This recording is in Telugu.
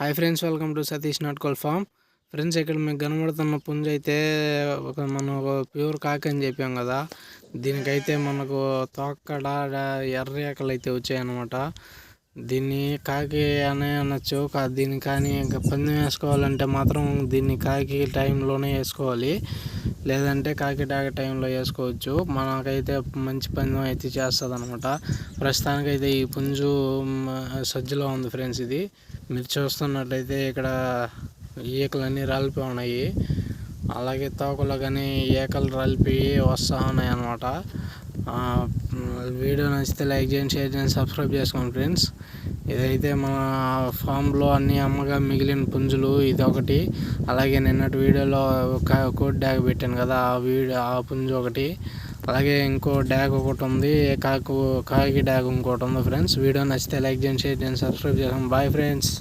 Hi friends welcome to Satish Natkol farm friends ఇక్కడ మీకు కనబడుతున్న పుంజ అయితే ఒక మనం ఒక ప్యూర్ కాకి అని చెప్పాం కదా. దీనికైతే మనకు తోక్కడ ఎర్రేకలు అయితే వచ్చాయన్నమాట. దీన్ని కాకి అనే అనొచ్చు. కా- దీన్ని కానీ ఇంకా పందెం వేసుకోవాలంటే మాత్రం దీన్ని కాకి టైంలోనే వేసుకోవాలి. లేదంటే కాకిటాక టైంలో వేసుకోవచ్చు. మనకైతే మంచి పందెం అయితే చేస్తుంది అనమాట ప్రస్తుతానికైతే ఈ పుంజు సజ్జలో ఉంది ఫ్రెండ్స్ ఇది. మీరు చూస్తున్నట్లయితే ఇక్కడ ఈకలన్నీ రాలిపి ఉన్నాయి. అలాగే తోకలో కానీ ఈకలు రాలిపి వస్తూ ఉన్నాయి అన్నమాట వీడియో నచ్చితే లైక్ చేయండి షేర్ చేయండి సబ్స్క్రైబ్ చేసుకోండి ఫ్రెండ్స్. ఇదైతే మన ఫామ్లో అన్ని అమ్మగా మిగిలిన పుంజులు ఇది ఒకటి అలాగే నిన్నటి వీడియోలో ఒక కోట్ డ్యాగ్ పెట్టాను కదా ఆ వీడియో ఆ పుంజు ఒకటి. అలాగే ఇంకో డ్యాగ్ ఒకటి ఉంది కాకు కాకి డ్యాగ్ ఇంకోటి ఉంది ఫ్రెండ్స్. వీడియో నచ్చితే లైక్ చేయండి షేర్ చేయండి సబ్స్క్రైబ్ చేయండి బాయ్ ఫ్రెండ్స్.